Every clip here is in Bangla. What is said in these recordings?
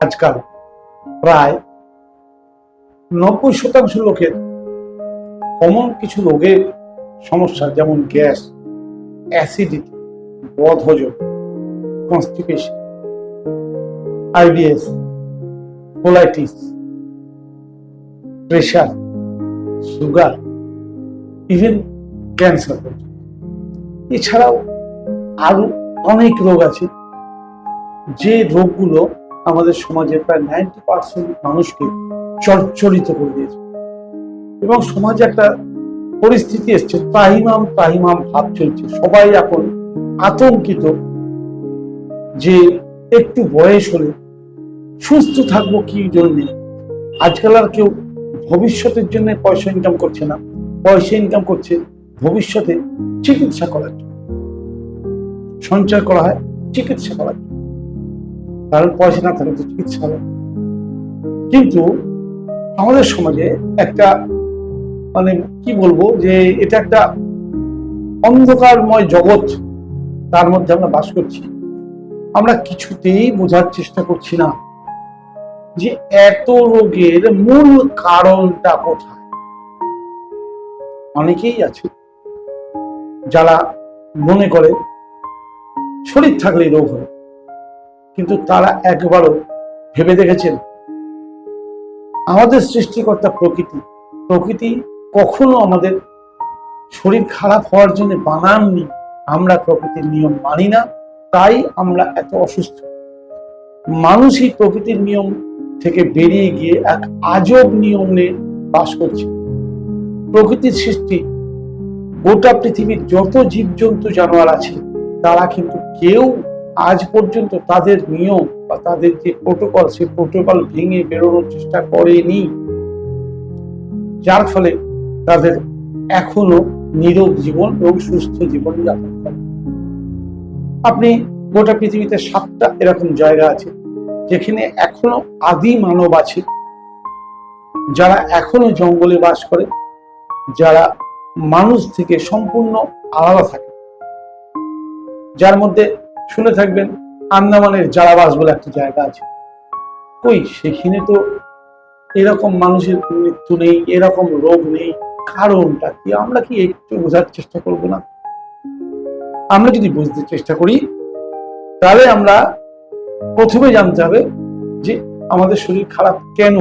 আজকাল প্রায় নব্বই শতাংশ লোকের কমন কিছু রোগের সমস্যা, যেমন গ্যাস অ্যাসিডিটি বদহজম constipation IBS colitis pressure sugar even cancer এছাড়াও আরও অনেক রোগ আছে যে রোগগুলো আমাদের সমাজের প্রায় নাইনটি পার্সেন্ট মানুষকে চর্চরিত করে দিয়েছে। এবং সমাজে একটা পরিস্থিতি এসছে তাহিমাম তাহিমাম ভাব চলছে। সবাই এখন আতঙ্কিত যে একটু বয়স হলে সুস্থ থাকব কি জন্যে? আজকাল আর কেউ ভবিষ্যতের জন্য পয়সা ইনকাম করছে না। পয়সা ইনকাম করছে ভবিষ্যতে চিকিৎসা করার জন্য। সঞ্চয় করা হয় চিকিৎসা করার জন্য। কারণ পয়সা না থাকলে তো চিকিৎসা হবে। কিন্তু আমাদের সমাজে একটা মানে কি বলব যে এটা একটা অন্ধকারময় জগৎ তার মধ্যে আমরা বাস করছি। আমরা কিছুতেই বোঝার চেষ্টা করছি না যে এত রোগের মূল কারণটা কোথায়। অনেকেই আছে যারা মনে করে শরীর থাকলেই রোগ হয়। কিন্তু তারা একবারও ভেবে দেখেছেন। আমাদের সৃষ্টিকর্তা প্রকৃতি প্রকৃতি কখনো আমাদের শরীর খারাপ হওয়ার জন্য বানাননি। আমরা প্রকৃতির নিয়ম মানি না, তাই আমরা এত অসুস্থ। মানুষই প্রকৃতির নিয়ম থেকে বেরিয়ে গিয়ে এক আজব নিয়মে বাস করছে। প্রকৃতির সৃষ্টি, গোটা পৃথিবীর যত জীবজন্তু জানোয়ার আছে, তারা কিন্তু কেউ আজ পর্যন্ত তাদের নিয়ম বা তাদের যে প্রোটোকল সেই প্রোটোকল ভেঙে বেরোনোর চেষ্টা করেনি। যার ফলে তাদের এখনও নিরোগ জীবন এবং সুস্থ জীবন যাপন করে। আপনি গোটা পৃথিবীতে সাতটা এরকম জায়গা আছে, যেখানে এখনও আদি মানব আছে, যারা এখনও জঙ্গলে বাস করে, যারা মানুষ থেকে সম্পূর্ণ আলাদা থাকে। যার মধ্যে শুনে থাকবেন, আন্দামানের জারাবাস বলে একটা জায়গা আছে। কই সেখানে তো এরকম মানুষের মৃত্যু নেই, এরকম রোগ নেই, কারণটা কি? আমরা কি একটু বোঝার চেষ্টা করব না? আমরা যদি বুঝতে চেষ্টা করি, তাহলে আমরা প্রথমে জানতে হবে যে আমাদের শরীর খারাপ কেন?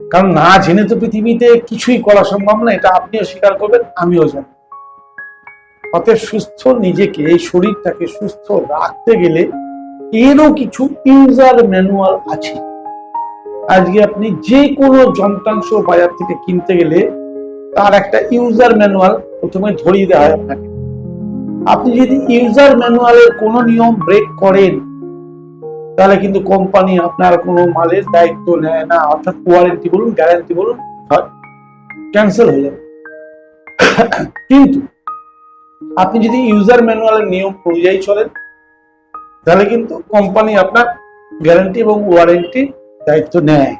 কারণ না জেনে তো পৃথিবীতে কিছুই করা সম্ভব না, এটা আপনিও স্বীকার করবেন, আমিও জানি। অতএব সুস্থ নিজেকে, এই শরীরটাকে সুস্থ রাখতে গেলে এরও কিছু ইউজার ম্যানুয়াল আছে। আজকে আপনি যে কোনো যন্ত্রাংশ বাজার থেকে কিনতে গেলে তার একটা ইউজার ম্যানুয়াল প্রথমে ধরিয়ে দেওয়া হয় আপনাকে। আপনি যদি ইউজার ম্যানুয়ালের কোনো নিয়ম ব্রেক করেন, তাহলে কিন্তু কোম্পানি আপনার কোনো মালের দায়িত্ব নেয় না। অর্থাৎ ওয়ারেন্টি বলুন গ্যারান্টি বলুন ক্যান্সেল হয়ে যাবে। কিন্তু আপনি যদি ইউজার ম্যানুয়ালের নিয়ম অনুযায়ী চলেন, তাহলে কিন্তু কোম্পানি আপনার গ্যারান্টি এবং ওয়ারেন্টি দায়িত্ব নেয়।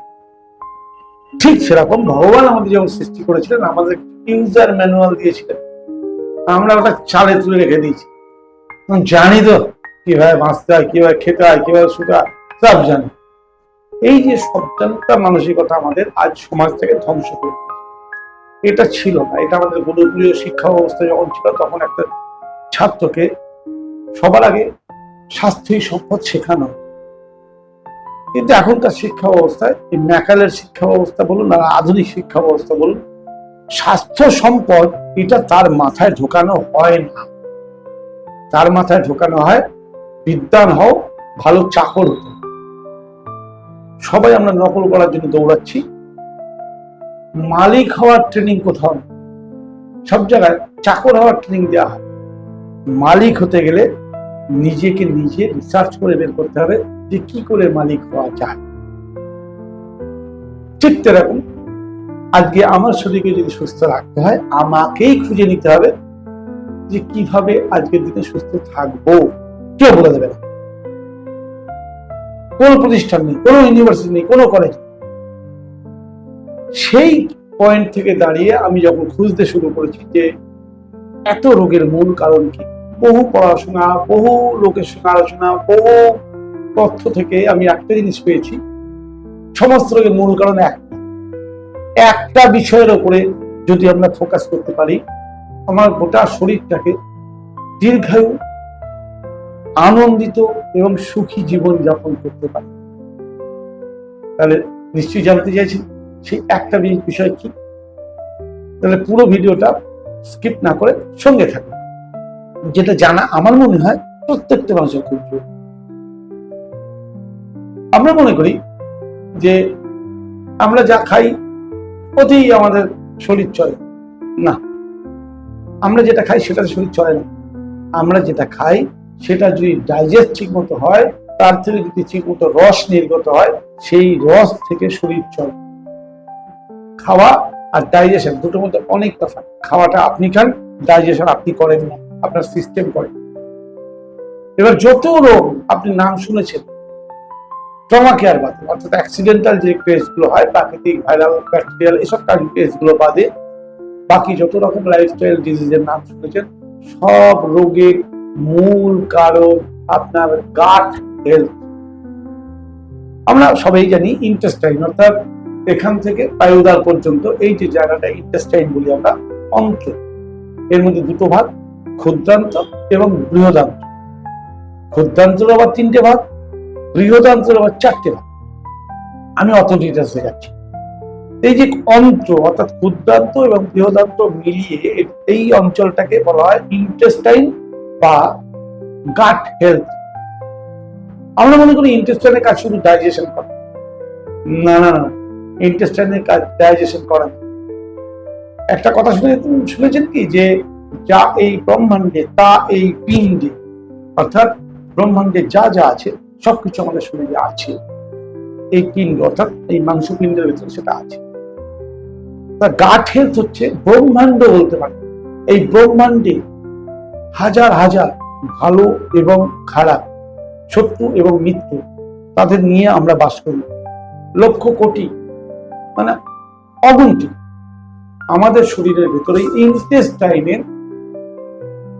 ঠিক সেরকম ভগবান আমাদের যখন সৃষ্টি করেছিলেন, আমাদের ইউজার ম্যানুয়াল দিয়েছিলেন। আমরা ওটা চালে তুলে রেখে দিয়েছি। জানি তো, কীভাবে বাঁচতে হয়, কীভাবে খেতে হয়, কীভাবে শুতে হয়, সব জানি। এই যে সজ্জানতা মানসিকতা আমাদের আজ সমাজ থেকে ধ্বংস করে। এটা ছিল না। এটা আমাদের গুরুকুলীয় শিক্ষা ব্যবস্থা যখন ছিল, তখন একটা ছাত্রকে সবার আগে স্বাস্থ্যই সম্পদ শেখানো। কিন্তু এখনকার শিক্ষা ব্যবস্থায়, এই ম্যাকালের শিক্ষা ব্যবস্থা বলুন আর আধুনিক শিক্ষা ব্যবস্থা বলুন, স্বাস্থ্য সম্পদ এটা তার মাথায় ঢোকানো হয় না। তার মাথায় ঢোকানো হয়, বিদ্যান হও, ভালো চাকর হতে। সবাই আমরা নকল করার জন্য দৌড়াচ্ছি। মালিক হওয়ার ট্রেনিং কোথাও নেই। সব জায়গায় চাকর হওয়ার ট্রেনিং দেওয়া হয়। মালিক হতে গেলে নিজেকে নিজে রিসার্চ করে বের করতে হবে যে কি করে মালিক হওয়া যায়। ঠিক তেরকম। আজকে আমার শরীরকে যদি সুস্থ রাখতে হয়, আমাকেই খুঁজে নিতে হবে যে কীভাবে আজকের দিনে সুস্থ থাকব। কেউ বলে দেবে না। কোনো প্রতিষ্ঠান নেই, কোনো ইউনিভার্সিটি নেই, কোনো কলেজ সেই পয়েন্ট থেকে দাঁড়িয়ে আমি যখন খুঁজতে শুরু করেছি যে এত রোগের মূল কারণ কি, বহু পড়াশোনা, বহু লোকের সঙ্গে আলোচনা, বহু তথ্য থেকে আমি একটা জিনিস পেয়েছি, সমস্ত রোগের মূল কারণ একটা একটা বিষয়ের ওপরে যদি আমরা ফোকাস করতে পারি, আমার গোটা শরীরটাকে দীর্ঘায়ু, আনন্দিত এবং সুখী জীবন যাপন করতে পারি। তাহলে নিশ্চয়ই জানতে চাইছি সেই একটা বিষয় কি? তাহলে পুরো ভিডিওটা স্কিপ না করে সঙ্গে থাকুন। যেটা জানা আমার মনে হয় প্রত্যেকটা মানুষের খুব জরুরি। আমরা মনে করি যে আমরা যা খাই ওতেই আমাদের শরীর চলে। না, আমরা যেটা খাই সেটাতে শরীর চলে না। আমরা যেটা খাই সেটা যদি ডাইজেস্ট ঠিক মতো হয়, তার থেকে যদি ঠিক মতো রস নির্গত হয়, সেই রস থেকে শরীর চলে। খাওয়া আর ডাইজেশন দুটোর মধ্যে অনেক তফাৎ খাওয়াটা আপনি খান ডাইজেশন আপনি করেন না, আপনার সিস্টেম করে। এবার যত রোগ, আপনি নাম শুনেছেন ট্রমা কেয়ার বাদে, অর্থাৎ অ্যাক্সিডেন্টাল যে কেসগুলো হয়, প্রাকৃতিক ভাইরাল ব্যাকটেরিয়াল এসব কেসগুলো বাদে, বাকি যত রকম লাইফস্টাইল ডিজিজের নাম শুনেছেন, সব রোগের মূল কারণ আপনার গাট হেলথ আমরা সবাই জানি ইন্টেস্টাইন অর্থাৎ এখান থেকে পায়ুদার পর্যন্ত এই যে জায়গাটা ইন্টেস্টাইন বলি আমরা অন্ত্র এর মধ্যে দুটো ভাগ, ক্ষুদ্রান্ত এবং বৃহদান্ত। ক্ষুদ্রান্তের আবার তিনটে ভাগ, বৃহদান্তের আবার চারটে ভাগ। আমি অত ডিটেলসে যাচ্ছি এই যে অন্ত্র, অর্থাৎ ক্ষুদ্রান্ত এবং বৃহদান্ত মিলিয়ে এই অঞ্চলটাকে বলা হয় ইন্টেস্টাইন বা গাট হেলথ আমরা মনে করি ইন্টেস্টাইনের কাজ শুধু ডাইজেশন করা। না না না। ইন্টেস্টাইনের কাজ ডাইজেশন করা। না। একটা কথা শুনে শুনেছেন কি যে যা এই ব্রহ্মাণ্ডে, তা এই পিণ্ডে, অর্থাৎ ব্রহ্মাণ্ডে যা যা আছে, সবকিছু আমাদের শরীরে আছে। এই পিণ্ড, অর্থাৎ এই মাংস পিণ্ডের ভিতরে সেটা আছে। তা গাঠ হেলথ হচ্ছে ব্রহ্মাণ্ড বলতে পারে। এই ব্রহ্মাণ্ডে হাজার হাজার ভালো এবং খারাপ শত্রু এবং মিত্র তাদের নিয়ে আমরা বাস করি। লক্ষ কোটি মানে অগুন্তি। আমাদের শরীরের ভিতরে ইন্টেস্টাইনের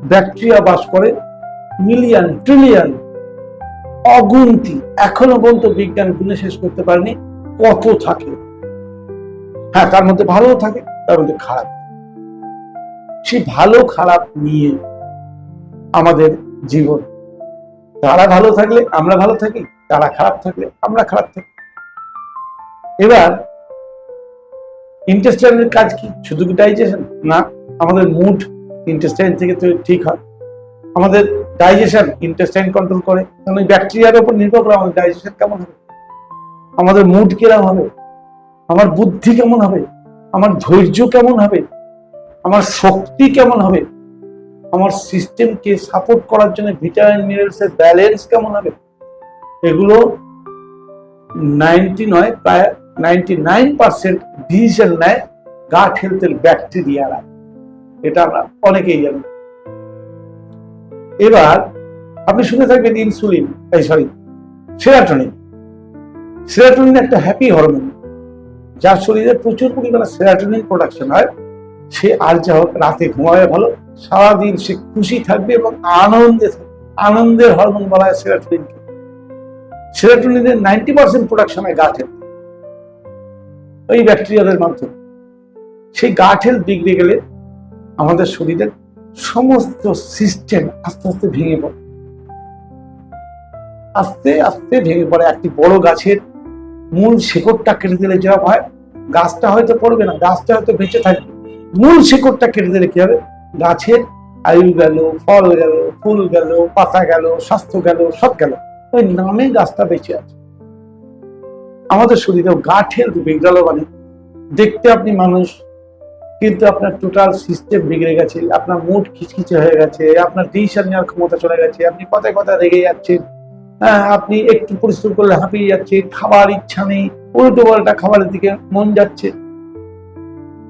ব্যাকটেরিয়া বাস করে মিলিয়ন ট্রিলিয়ন অগুন্তি। এখনও পর্যন্ত বিজ্ঞান গুণে শেষ করতে পারেনি কত থাকে। হ্যাঁ তার মধ্যে ভালো থাকে, তার মধ্যে খারাপ। সেই ভালো, খারাপ নিয়ে আমাদের জীবন। তারা ভালো থাকলে আমরা ভালো থাকি, তারা খারাপ থাকলে আমরা খারাপ থাকি। এবার ইন্টেস্টাইনের কাজ কি? শুধু কি ডাইজেশন না, আমাদের মুড ইন্টেস্টাইন থেকে ঠিক হয়। আমাদের ডাইজেশন ইন্টেস্টাইন কন্ট্রোল করে। কারণ ওই ব্যাকটেরিয়ার উপর নির্ভর করে আমাদের ডাইজেশন কেমন হবে? আমাদের মুড কিরম হবে? আমার বুদ্ধি কেমন হবে? আমার ধৈর্য কেমন হবে? আমার শক্তি কেমন হবে? আমার সিস্টেমকে সাপোর্ট করার জন্য ভিটামিন মিনারেলস এর ব্যালেন্স কেমন হবে? এগুলো নাইনটি নয়, প্রায় নাইনটি নাইন পার্সেন্ট নেয় ব্যাকটেরিয়ারা। এটা আমরা অনেকেই জানি। এবার আপনি শুনে থাকবেন ইনসুলিন এই সরি সেরাটোনিন সেরাটোনিন একটা হ্যাপি হরমোন যার শরীরে প্রচুর পরিমাণে সেরাটোনিন প্রোডাকশন হয়। সে আর যা হোক রাতে ঘুমাবে ভালো, সারাদিন সে খুশি থাকবে এবং আনন্দে থাকবে। আনন্দের হরমোন বলা হয় সেরাটোনিনকে সেরাটোনিনের নাইনটি পার্সেন্ট প্রোডাকশন হয় গাঠের ওই ব্যাকটেরিয়াদের মাধ্যমে। সেই গাঠেল বিগড়ে গেলে আমাদের শরীরের সমস্ত সিস্টেম আস্তে আস্তে ভেঙে পড়ে। আস্তে আস্তে ভেঙে পড়ে। একটি বড় গাছের মূল শেকড়টা কেটে দিলে যেরকম হয় গাছটা হয়তো পড়বে না, গাছটা হয়তো বেঁচে থাকবে। মূল শেকড়টা কেটে দিলে কি হবে? গাছের আয়ু গেল, ফল গেল, ফুল গেল, পাতা গেল, স্বাস্থ্য গেল, সব গেল। ওই নামে গাছটা বেঁচে আছে। আমাদের শরীরেও গাঠ হেলথ বিগড়ালো মানে দেখতে আপনি মানুষ, কিন্তু আপনার টোটাল সিস্টেম বিগড়ে গেছে, আপনার মুড খিচখিচে হয়ে গেছে, আপনার ডিসিশন নেওয়ার ক্ষমতা চলে গেছে, আপনি কথায় কথা রেগে যাচ্ছেন। হ্যাঁ আপনি একটু পরিশ্রম করলে হাঁপিয়ে যাচ্ছে খাবার ইচ্ছা নেই, উল্টো পাল্টা খাবারের দিকে মন যাচ্ছে।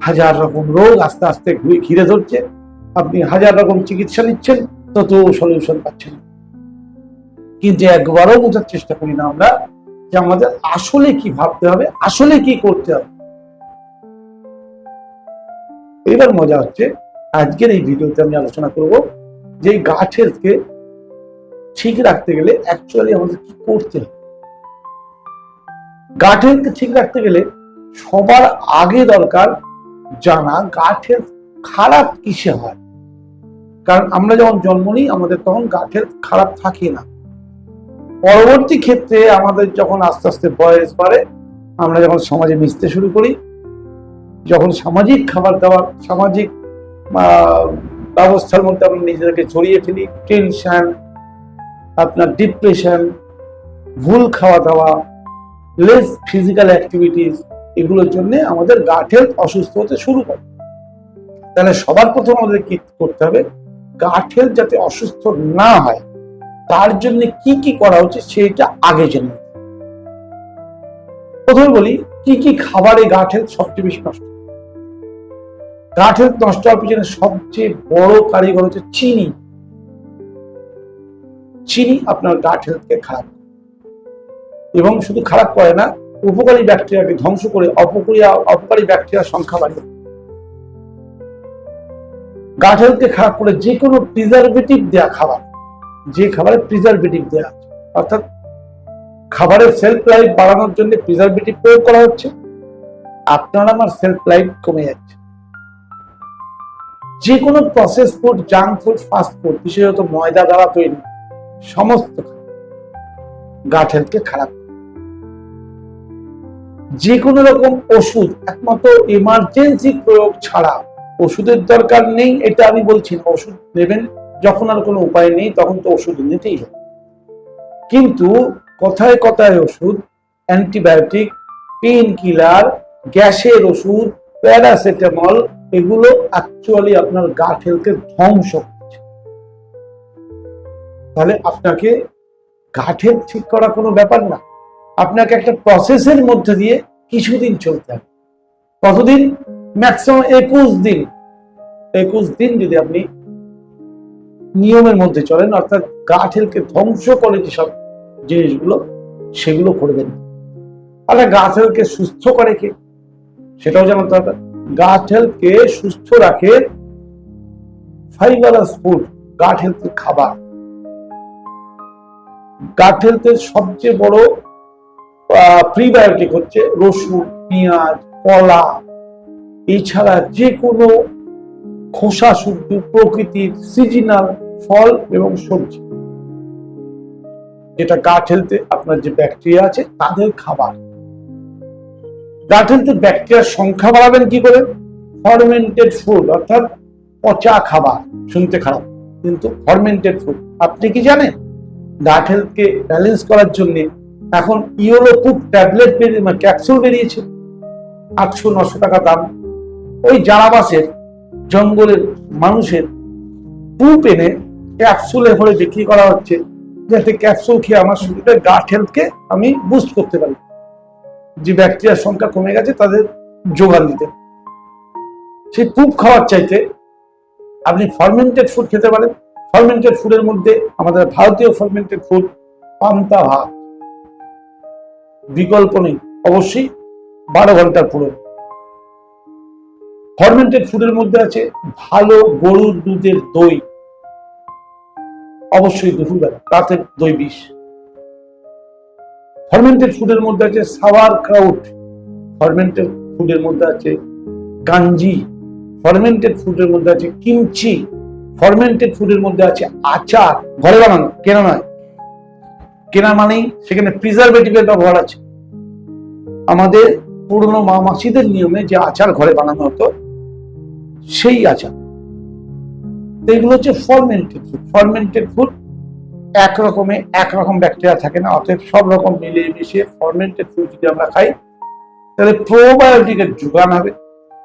হাজার রকম রোগ আস্তে আস্তে ঘুরে- ধরছে। আপনি হাজার রকম চিকিৎসা নিচ্ছেন, তত সলিউশন পাচ্ছেন। কিন্তু একবারও বোঝার চেষ্টা করি না আমরা যে আমাদের আসলে কি ভাবতে হবে, আসলে কি করতে হবে। এবার মজা হচ্ছে, আজকের এই ভিডিওতে আমি আলোচনা করব যে গাছ হেলথকে ঠিক রাখতে গেলে অ্যাকচুয়ালি আমাদের কি করতে হবে। গাট হেলথকে ঠিক রাখতে গেলে সবার আগে দরকার জানা গাট হেলথ খারাপ কিসে হয়। কারণ আমরা যখন জন্ম নিই, আমাদের তখন গাট হেলথ খারাপ থাকে না। পরবর্তী ক্ষেত্রে আমাদের যখন আস্তে আস্তে বয়স বাড়ে, আমরা যখন সমাজে মিশতে শুরু করি, যখন সামাজিক খাবার দাবার, সামাজিক ব্যবস্থার মধ্যে আমরা নিজেদেরকে জড়িয়ে ফেলি টেনশন আপনার ডিপ্রেশন ভুল খাওয়া দাওয়া লেস ফিজিক্যাল অ্যাক্টিভিটিস এগুলোর জন্য আমাদের গাট হেলথ অসুস্থ হতে শুরু করে। তাহলে সবার প্রথম আমাদের কি করতে হবে? গাট হেলথ যাতে অসুস্থ না হয় তার জন্য কি কি করা উচিত সেটা আগে জেনে প্রথমে বলি, কি কি খাবারে গাট হেলথ সবচেয়ে বেশি নষ্ট? গাট হেলথ নষ্ট হওয়ার পিছনে সবচেয়ে বড় কারিগর হচ্ছে চিনি চিনি আপনার গাট হেলথকে খারাপ এবং শুধু খারাপ করে না, উপকারী ব্যাকটেরিয়াকে ধ্বংস করে অপকারী অপকারী ব্যাকটেরিয়ার সংখ্যা বাড়িয়ে। গাট হেলথকে খারাপ করে যে কোনো প্রিজারভেটিভ দেয়া খাবার যে খাবারে প্রিজারভেটিভ আছে। অর্থাৎ খাবারের সেলফ লাইফ বাড়ানোর জন্য প্রিজারভেটিভ প্রয়োগ করা হচ্ছে। আপনার আমার সেলফ লাইফ কমে যাচ্ছে। যে কোনো process food junk food fast food বিশেষত ময়দা দ্বারা তৈরি সমস্ত গাট হেলথকে খারাপ। যে কোনো রকম ওষুধ, একমাত্র এমার্জেন্সি প্রয়োগ ছাড়া ওষুধের দরকার নেই, এটা আমি বলছি না। ওষুধ নেবেন যখন আর কোনো উপায় নেই, তখন তো ওষুধ নিতেই হবে। কিন্তু কথায় কথায় ওষুধ, অ্যান্টিবায়োটিক পেন কিলার, গ্যাসের ওষুধ, প্যারাসিটামল, এগুলো অ্যাকচুয়ালি আপনার গাট হেলথকে ধ্বংস করছে। তাহলে আপনাকে হেলথ ঠিক করা কোনো ব্যাপার না। আপনাকে একটা প্রসেসের মধ্যে দিয়ে কিছুদিন চলতে হবে। কতদিন? ম্যাক্সিমাম একুশ দিন। একুশ দিন যদি আপনি নিয়মের মধ্যে চলেন, অর্থাৎ হেলথকে ধ্বংস করে যেসব জিনিসগুলো, সেগুলো করবেন। আর গাছ সুস্থ করে কে? সেটাও জানাতে হবে গাছ সুস্থ রাখে ফাইবারাস ফুড গাট হেলথের খাবার। গাট হেলথের সবচেয়ে বড় প্রিবায়োটিক হচ্ছে রসুন, পেঁয়াজ, কলা। এছাড়া যে কোনো খোসা শুদ্ধ প্রকৃতির সিজনাল ফল এবং সবজি। যেটা গাট হেলথে আপনার যে ব্যাকটেরিয়া আছে, তাদের খাবার। গাট হেলথে ব্যাকটেরিয়ার সংখ্যা বাড়াবেন কি করে? ফরমেন্টেড ফুড অর্থাৎ পচা খাবার। শুনতে খারাপ, কিন্তু ফরমেন্টেড ফুড আপনি কি জানেন? গাট হেলথকে ব্যালেন্স করার জন্য এখন ইওলো পুপ ট্যাবলেট বেরিয়ে ক্যাপসুল বেরিয়েছে। আটশো নশো টাকা দাম। ওই জানাবাসের জঙ্গলের মানুষের পুপ এনে ক্যাপসুলে ভরে বিক্রি করা হচ্ছে, যাতে ক্যাপসুল খেয়ে আমার শরীরের গাট হেলথকে আমি বুস্ট করতে পারি। যে ব্যাকটেরিয়ার সংখ্যা কমে গেছে, তাদের যোগান দিতে। সেই পুপ খাওয়ার চাইতে আপনি ফার্মেন্টেড ফুড খেতে পারেন। ফার্মেন্টেড ফুডের মধ্যে আমাদের ভারতীয় ফার্মেন্টেড ফুড পান্তা ভাত। বিকল্প নেই। অবশ্যই বারো ঘণ্টার পুরো। ফার্মেন্টেড ফুডের মধ্যে আছে ভালো গরুর দুধের দই। অবশ্যই দুপুরবেলা রাতের দই বিষ। ফার্মেন্টেড ফুডের মধ্যে আছে সাওয়ার ক্রাউট ফার্মেন্টেড ফুডের মধ্যে আছে কাঞ্জি ফরমেন্টেড ফুডের মধ্যে আছে কিমচি ফরমেন্টেড ফুডের মধ্যে আছে আচার। ঘরে বানানো, কেনা নয়। কেনা মানেই সেখানে প্রিজারভেটিভের ব্যবহার আছে। আমাদের পুরনো মা মাসিদের নিয়মে যে আচার ঘরে বানানো হতো সেই আচার। এগুলো হচ্ছে ফরমেন্টেড ফুড ফরমেন্টেড ফুড এক রকমে একরকম ব্যাকটেরিয়া থাকে না, অতএব সব রকম মিলিয়ে মিশিয়ে ফরমেন্টেড ফুড যদি আমরা খাই, তাহলে প্রোবায়োটিকের যোগান হবে।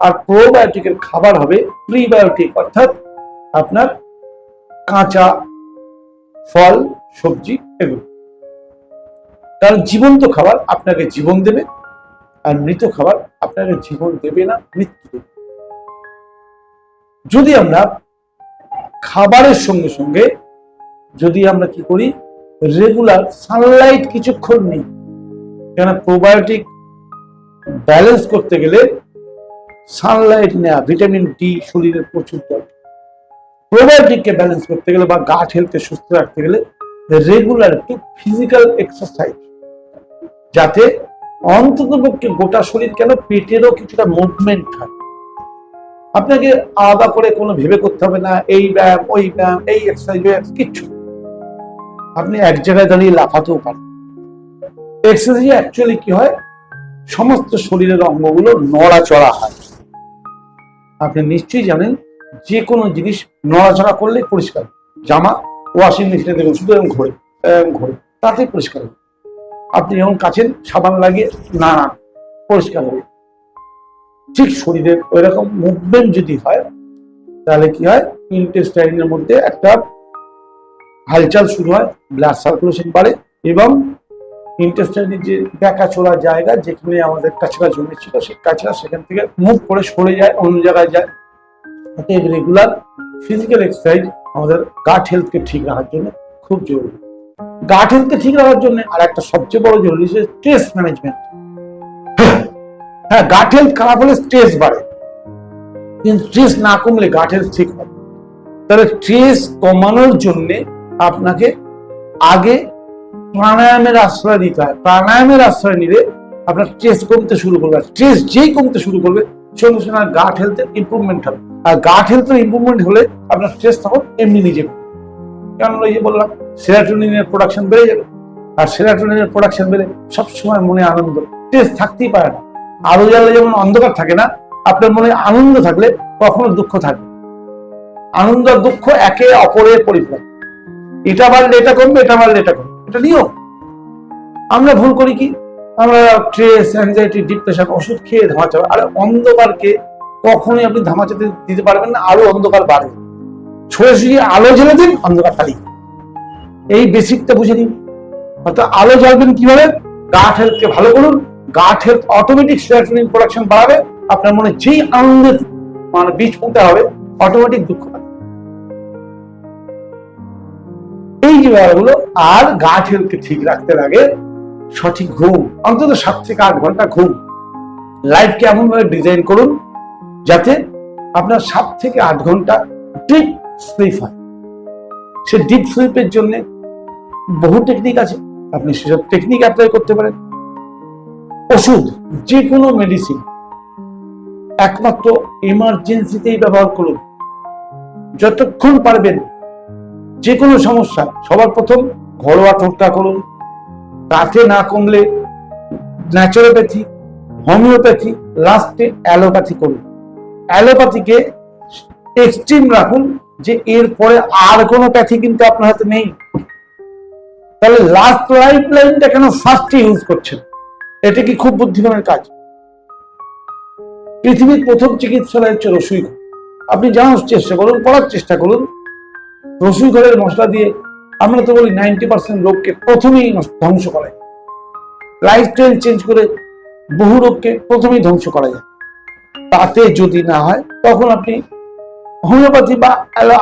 আর প্রোবায়োটিকের খাবার হবে প্রিবায়োটিক অর্থাৎ আপনার কাঁচা ফল, সবজি, এগুলো। কারণ জীবন্ত খাবার আপনাকে জীবন দেবে, আর মৃত খাবার আপনাকে জীবন দেবে না, মৃত্যু দেবে। যদি আমরা খাবারের সঙ্গে সঙ্গে যদি আমরা কি করি রেগুলার সানলাইট কিছুক্ষণ নেই কেন প্রোবায়োটিক ব্যালেন্স করতে গেলে সানলাইট নেওয়া ভিটামিন ডি শরীরের প্রচুর দরকার। প্রোবায়োটিককে ব্যালেন্স করতে গেলে বা গাট হেলথকে সুস্থ রাখতে গেলে রেগুলার একটু ফিজিক্যাল এক্সারসাইজ যাতে অন্তত পক্ষে গোটা শরীর কেন পেটেরও কিছুটা মুভমেন্ট হয় আপনাকে আলাদা করে কোনো ভেবে করতে হবে না, এই ব্যায়াম, ওই ব্যায়াম, এই এক্সারসাইজ কিচ্ছু আপনি এক জায়গায় দাঁড়িয়ে লাফাতেও পারেন। এক্সারসাইজ অ্যাকচুয়ালি কি হয়? সমস্ত শরীরের অঙ্গগুলো নড়াচড়া হয়। আপনি নিশ্চয়ই জানেন যে কোনো জিনিস নড়াচড়া করলে পরিষ্কার। জামা ওয়াশিং মেশিনে দেখুন, শুধু এরকম ঘোরে এরকম ঘোরে, তাতেই পরিষ্কার হবে। আপনি যখন কাছেন সাবান লাগিয়ে না পরিষ্কার হবে। ঠিক শরীরের ওই রকম মুভমেন্ট যদি হয়, তাহলে কি হয়? ইন্টেস্টাইনের মধ্যে একটা হালচাল শুরু হয় ব্লাড সার্কুলেশন বাড়ে এবং ইন্টেস্টাইনের যে ব্যাকা চোরা জায়গা যেখানে আমাদের কাছড়া জমেছিল সেই কাছড়া সেখান থেকে মুভ করে সরে যায়, অন্য জায়গায় যায়। অতএব রেগুলার ফিজিক্যাল এক্সারসাইজ আমাদের গাট হেলথকে ঠিক রাখার জন্য খুব জরুরি। গাট হেলথকে ঠিক রাখার জন্য আর একটা সবচেয়ে বড় জরুরি স্ট্রেস ম্যানেজমেন্ট হ্যাঁ গাট হেলথ খারাপ হলে স্ট্রেস বাড়ে। কিন্তু স্ট্রেস না কমলে গাট হেলথ ঠিক হবে তাহলে স্ট্রেস কমানোর জন্য আপনাকে আগে প্রাণায়ামের আশ্রয় নিতে হয়। প্রাণায়ামের আশ্রয় নিলে আপনার স্ট্রেস কমতে শুরু করবে। স্ট্রেস যেই কমতে শুরু করবে, সঙ্গে সঙ্গে গাট হেলথের ইম্প্রুভমেন্ট হবে। আর গাট হেলথের ইম্প্রুভমেন্ট হলে আপনার স্ট্রেস তখন এমনি নিজে। কেন ওই যে বললাম সেরাটোনিনের প্রোডাকশন বেড়ে যাবে। আর সেরাটোনিনের প্রোডাকশন বেড়ে সবসময় মনে আনন্দ। স্ট্রেস থাকতেই পারে না। আলো জ্বালে যেমন অন্ধকার থাকে না, আপনার মনে আনন্দ থাকলে কখনো দুঃখ থাকবে আনন্দ আর দুঃখ একে অপরের পরিপূরক। এটা বাড়লে এটা কমবে, এটা বাড়লে এটা কমবে। এটা নিয়ম। আমরা ভুল করি কি? আমরা স্ট্রেস অ্যাংজাইটি ডিপ্রেশন ওষুধ খেয়ে ধামাচাবে আর অন্ধকারকে কখনোই আপনি ধামাচাতে দিতে পারবেন না, আরও অন্ধকার বাড়বে ছড়িয়ে আলো জ্বেলে দিন, অন্ধকার পালিয়ে এই বেসিকটা বুঝে নিন। অর্থাৎ আলো জ্বালবেন কীভাবে? গাট হেলথকে ভালো করুন gut health automatic serotonin production বাড়াবে। আপনার মনে যেই আনন্দের মানে বীজ পুঁতে হবে অটোমেটিক দুঃখ এই যে ব্যাপারগুলো, আর গাট হেলথকে ঠিক রাখতে লাগে সঠিক ঘুম, অন্তত সাত থেকে আট ঘণ্টা ঘুম। লাইফকে এমন ভাবে ডিজাইন করুন যাতে আপনার সাত থেকে আট ঘণ্টা ডিপ স্লিপ হয়। সে ডিপ স্লিপের জন্য বহু টেকনিক আছে। আপনি সেসব টেকনিক অ্যাপ্লাই করতে পারেন। ওষুধ যে কোনো মেডিসিন একমাত্র এমার্জেন্সিতেই ব্যবহার করুন। যতক্ষণ পারবেন যে কোনো সমস্যা, সবার প্রথম ঘরোয়া টোটকা করুন। তাতে না কমলে ন্যাচুরোপ্যাথি হোমিওপ্যাথি লাস্টে অ্যালোপ্যাথি করুন। অ্যালোপ্যাথিকে এক্সট্রিম রাখুন যে এরপরে আর কোনো প্যাথি কিন্তু আপনার হাতে নেই। তাহলে লাস্ট লাইফ লাইনটা কেন ফার্স্টে ইউজ করছেন? এটা কি খুব বুদ্ধিমানের কাজ? পৃথিবীর প্রথম চিকিৎসালয় হচ্ছে রসুই ঘর। আপনি জানার চেষ্টা করুন পড়ার চেষ্টা করুন। রসুই ঘরের মশলা দিয়ে আমরা তো বলি নাইনটি পার্সেন্ট রোগকে প্রথমেই ধ্বংস করে লাইফস্টাইল চেঞ্জ করে বহু রোগকে প্রথমেই ধ্বংস করা যায়। তাতে যদি না হয়, তখন আপনি হোমিওপ্যাথি বা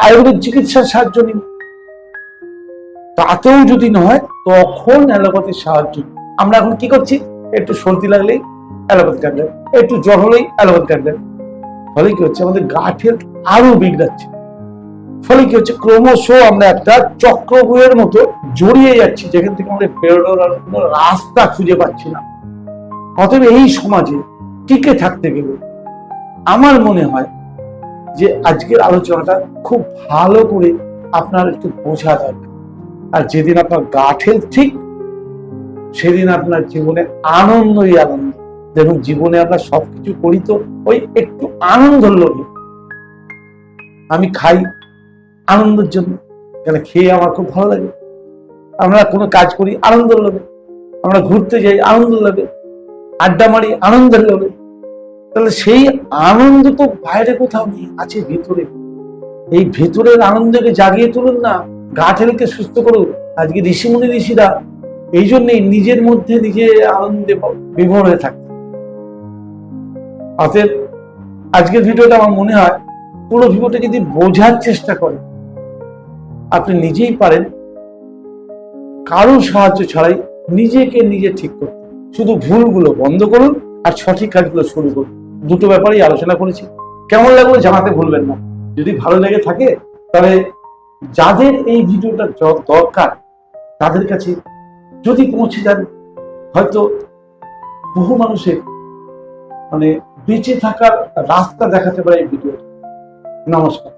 আয়ুর্বেদ চিকিৎসার সাহায্য নিন। তাতেও যদি না হয়, তখন অ্যালোপ্যাথির সাহায্য আমরা এখন কি করছি? একটু সর্দি লাগলেই অ্যালোপ্যাথি ট্যাবলেট একটু জ্বর হলেই অ্যালোপ্যাথি ট্যাবলেট ফলে কি হচ্ছে? আমাদের গাট হেলথ আরও বিগড়াচ্ছে। ফলে কি হচ্ছে? ক্রমশ আমরা একটা চক্রবুয়ের মতো জড়িয়ে যাচ্ছি, যেখান থেকে আমাদের বেরোনোর আর কোনো রাস্তা খুঁজে পাচ্ছি না। অতএব এই সমাজে টিকে থাকতে গেলে আমার মনে হয় যে আজকের আলোচনাটা খুব ভালো করে আপনার একটু বোঝা দরকার। আর যেদিন আপনার গাট হেলথ ঠিক সেদিন আপনার জীবনে আনন্দই আনন্দ। দেখুন, জীবনে আমরা সবকিছু করি তো ওই একটু আনন্দ লোভে। আমি খাই আনন্দের জন্য। কেন খেয়ে আমার খুব ভালো লাগে। আমরা কোনো কাজ করি আনন্দের লোভে। আমরা ঘুরতে যাই আনন্দ লাগে আড্ডা মারি আনন্দের লোভে। তাহলে সেই আনন্দ তো বাইরে কোথাও নেই, আছে ভিতরে। এই ভেতরের আনন্দকে জাগিয়ে তুলুন না। গাঠেলকে সুস্থ করুন। আজকে ঋষিমুনি ঋষিরা এই জন্যই নিজের মধ্যে নিজে আনন্দে বিভোর হয়ে থাকে অতএব আজকের ভিডিওটা আমার মনে হয়, পুরো ভিডিওটা যদি বোঝার চেষ্টা করেন, আপনি নিজেই পারেন কারোর সাহায্য ছাড়াই নিজেকে নিজে ঠিক করতে। শুধু ভুলগুলো বন্ধ করুন আর সঠিক কাজগুলো শুরু করুন। দুটো ব্যাপারেই আলোচনা করেছি। কেমন লাগল জানাতে ভুলবেন না। যদি ভালো লেগে থাকে, তাহলে যাদের এই ভিডিওটা দরকার, তাদের কাছে যদি পৌঁছে যান, হয়তো বহু মানুষের মানে বেঁচে থাকার রাস্তা দেখাতে পারে এই ভিডিও নমস্কার।